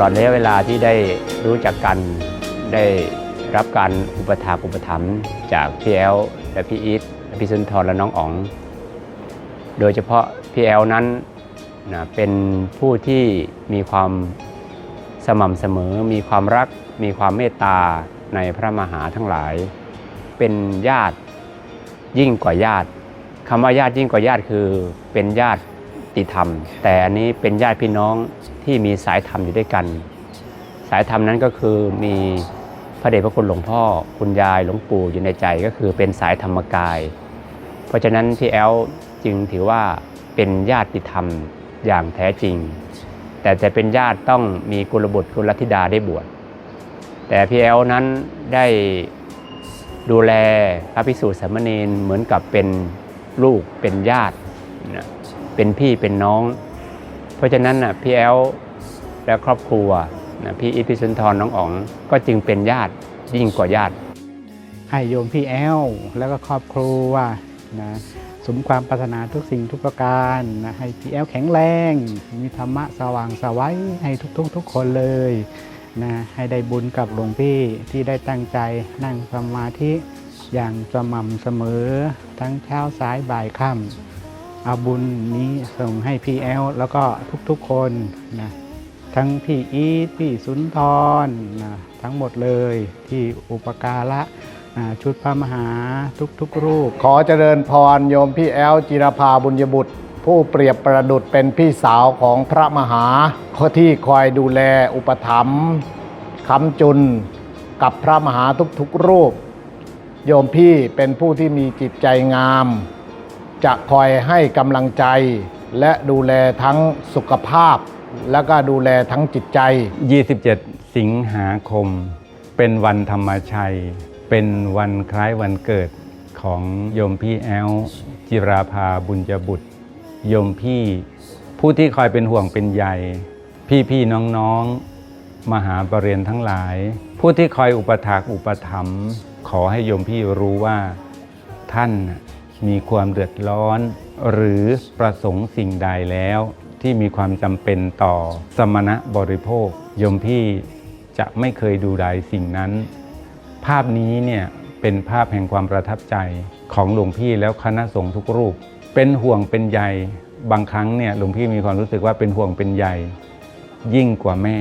ลอดระยะเวลาที่ได้รู้จักกันได้รับการอุปถากอุปถัมภ์จากพี่แอลและพี่อีทและพี่สุนทรและน้องอ๋อง โดยเฉพาะพี่แอลนั้นนะเป็นผู้ที่มีความสม่ำเสมอ มีความรัก มีความเมตตาในพระมหาทั้งหลาย เป็นญาติยิ่งกว่าญาติคำว่าญาติยิ่งกว่าญาติคือเป็นญาติติธรรม แต่อันนี้เป็นญาติพี่น้อง ที่มีสายธรรมอยู่ด้วยกัน สายธรรมนั้นก็คือมีพระเดชพระคุณหลวงพ่อคุณยายหลวงปู่อยู่ในใจก็คือเป็นสายธรรมกาย เพราะฉะนั้นพี่แอลจึงถือว่าเป็นญาติธรรมอย่างแท้จริง แต่จะเป็นญาติต้องมีกุลบุตรกุลธิดาได้บวชแต่พี่แอลนั้นได้ดูแลพระภิกษุสามเณรเหมือนกับเป็นลูกเป็นญาตินะเป็นพี่เป็นน้อง เพราะฉะนั้นน่ะพี่แอลและครอบครัวนะพี่อิทธิสุนทรน้องอ๋อง ก็จึงเป็นญาติยิ่งกว่าญาติ ให้โยมพี่แอลแล้วก็ครอบครัวนะสมความปรารถนาทุกสิ่งทุกประการนะให้พี่แอลแข็งแรง มีธรรมะสว่างสวัยให้ทุกๆทุกคนเลยนะให้ได้บุญกับหลวงพี่ที่ได้ตั้งใจนั่งสมาธิอย่างสม่ำเสมอทั้งเช้าสายบ่ายค่ำ เอาบุญนี้ส่งให้พี่แอลแล้วก็ทุกๆคนนะทั้งพี่อีทพี่สุนทรนะทั้งหมดเลยที่อุปการะอ่าชุดพระมหาทุกๆรูป ขอเจริญพรโยมพี่แอลจิรภาบุญยบุตร ผู้เปรียบประดุจเป็นพี่สาวของพระมหาที่คอยดูแลอุปถัมภ์คำจุนกับพระมหาทุกๆรูป โยมพี่เป็นผู้ที่มีจิตใจงาม จะคอยให้กำลังใจ และดูแลทั้งสุขภาพ และก็ดูแลทั้งจิตใจ 27 สิงหาคม เป็นวันธรรมชัย เป็นวันคล้ายวันเกิดของโยมพี่แอลจิราภาบุญจบุตร โยมพี่ผู้ที่คอยเป็นห่วงเป็นใยพี่พี่ๆน้องมหาปรริญญาทั้งหลาย ผู้ที่คอยอุปถากอุปถัมภ์ขอให้โยมพี่รู้ว่าท่าน มีความเดือดร้อน หรือประสงค์สิ่งใดแล้ว ที่มีความจำเป็นต่อสมณะบริโภค ยมพี่จะไม่เคยดูใดสิ่งนั้น ภาพนี้เนี่ยเป็นภาพแห่งความประทับใจของหลวงพี่แล้วคณะสงฆ์ทุกรูป เป็นห่วงเป็นใยบางครั้งเนี่ยหลวงพี่มีความรู้สึกว่าเป็นห่วงเป็นใยยิ่งกว่าแม่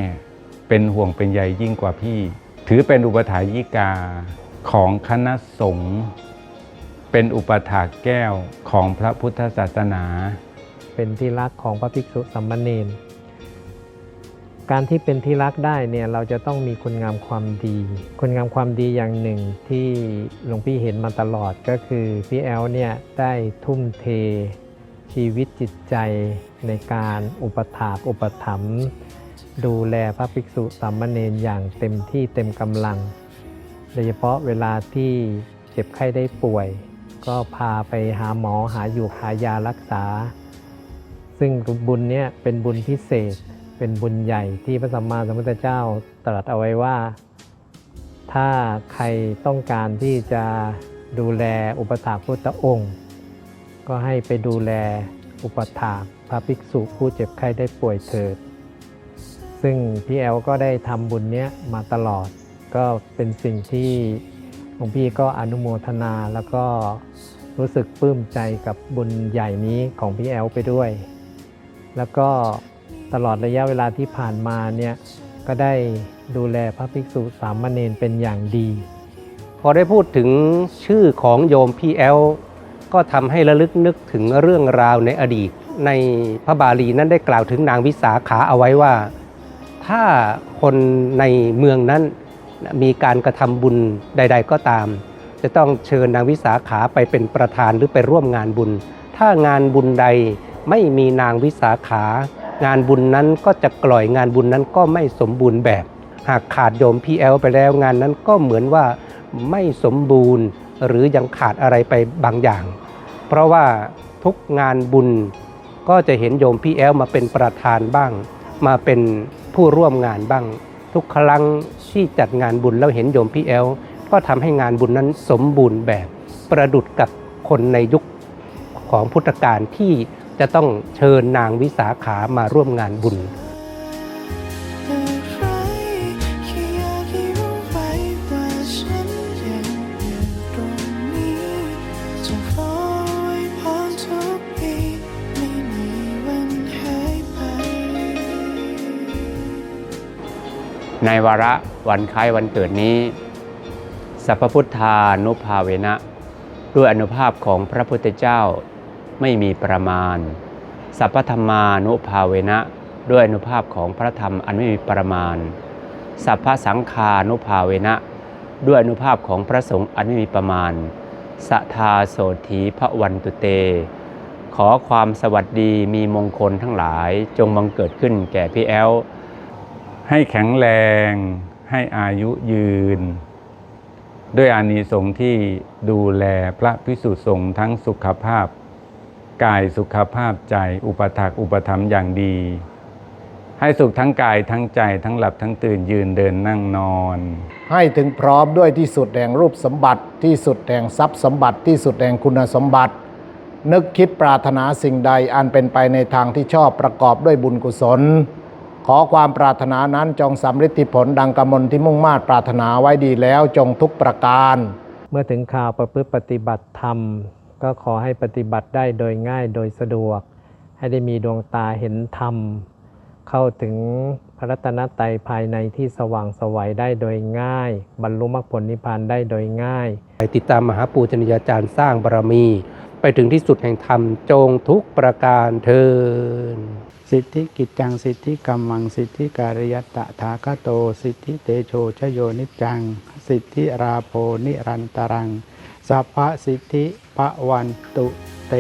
เป็นห่วงเป็นใยยิ่งกว่าพี่ ถือเป็นอุปถายิกาของคณะสงฆ์ เป็นอุปถากแก้วของพระพุทธศาสนา เป็นที่รักของพระภิกษุสัมมาเนนการที่เป็นที่รักได้เนี่ยเราจะต้องมีคุณงามความดี คุณงามความดีอย่างหนึ่งที่หลวงพี่เห็นมาตลอดก็คือพี่แอลเนี่ยได้ทุ่มเทชีวิตจิตใจในการอุปถากอุปถัมภ์ดูแลพระภิกษุสามเณรอย่างเต็มที่เต็มกำลัง โดยเฉพาะเวลาที่เจ็บไข้ได้ป่วย ก็พาไปหาหมอหาอยู่หายารักษา ซึ่งบุญเนี้ยเป็นบุญพิเศษเป็นบุญใหญ่ที่พระสัมมาสัมพุทธเจ้าตรัสเอาไว้ว่า ถ้าใครต้องการที่จะดูแลอุปถาพุทธองค์ ก็ให้ไปดูแลอุปถาพระภิกษุผู้เจ็บไข้ได้ป่วยเถิด ซึ่งพี่แอลก็ได้ทำบุญเนี้ยมาตลอดก็เป็นสิ่งที่ หลวงพี่ก็อนุโมทนาแล้วก็รู้สึกปลื้มใจกับบุญใหญ่นี้ของพี่แอลไปด้วย แล้วก็ตลอดระยะเวลาที่ผ่านมาเนี่ยก็ได้ดูแลพระภิกษุสามเณรเป็นอย่างดี พอได้พูดถึงชื่อของโยมพี่แอลก็ทำให้ระลึกนึกถึงเรื่องราวในอดีต ในพระบาลีนั้นได้กล่าวถึงนางวิสาขาเอาไว้ว่า ถ้าคนในเมืองนั้น มีการกระทำบุญใด ๆ ก็ตาม จะต้องเชิญนางวิสาขาไปเป็นประธานหรือไปร่วมงานบุญ ถ้างานบุญใดไม่มีนางวิสาขา งานบุญนั้นก็จะกล่อยงานบุญนั้นก็ไม่สมบูรณ์แบบ หากขาดโยมพี่แอลไปแล้วงานนั้นก็เหมือนว่าไม่สมบูรณ์หรือยังขาดอะไรไปบางอย่าง เพราะว่าทุกงานบุญก็จะเห็นโยมพี่แอลมาเป็นประธานบ้าง มาเป็นผู้ร่วมงานบ้าง ทุกครั้งที่จัดงานบุญแล้วเห็นโยมพี่แอลก็ทำให้งานบุญนั้นสมบูรณ์แบบประดุดกับคนในยุคของพุทธกาลที่จะต้องเชิญนางวิสาขามาร่วมงานบุญ ในวาระวันคล้ายวันเกิดนี้ สัพพุทธานุภาเวนะ ด้วยอนุภาพของพระพุทธเจ้าไม่มีประมาณ สัพพธรรมานุภาเวนะ ด้วยอนุภาพของพระธรรมอันไม่มีประมาณ สัพพสังฆานุภาเวนะ ด้วยอนุภาพของพระสงฆ์อันไม่มีประมาณสัทาโสธีพระวันตุเต ขอความสวัสดีมีมงคลทั้งหลายจงบังเกิดขึ้นแก่พี่แอล ให้แข็งแรงให้อายุยืน ด้วยอานิสงส์ที่ดูแลพระพิสุสงฆ์ทั้งสุขภาพ กายสุขภาพใจอุปถักอุปถัมภ์อย่างดี ให้สุขทั้งกายทั้งใจทั้งหลับทั้งตื่นยืนเดินนั่งนอน ให้ถึงพร้อมด้วยที่สุดแห่งรูปสมบัติที่สุดแห่งทรัพย์สมบัติที่สุดแห่งคุณสมบัติ นึกคิดปรารถนาสิ่งใดอันเป็นไปในทางที่ชอบประกอบด้วยบุญกุศล ขอความปรารถนานั้นจงสำฤทธิผลดังกำมลที่มุ่งมาตรปรารถนาไว้ดีแล้วจงทุกประการ เมื่อถึงข่าวประพฤติปฏิบัติธรรม ก็ขอให้ปฏิบัติได้โดยง่ายโดยสะดวก ให้ได้มีดวงตาเห็นธรรม เข้าถึงพระรัตนตรัยภายในที่สว่างไสวัยได้โดยง่าย บรรลุมรรคผลนิพพานได้โดยง่าย ไปติดตามมหาปูชนียาจารย์สร้างบารมี ไปถึงที่สุดแห่งธรรมจงทุกประการเทิน สิทธิกิจจัง สิทธิกรรมัง สิทธิการยัตตถาคโต สิทธิเตโชชโยนิจัง สิทธิราโพนิรันตรัง สัพพะสิทธิพระวันตุเต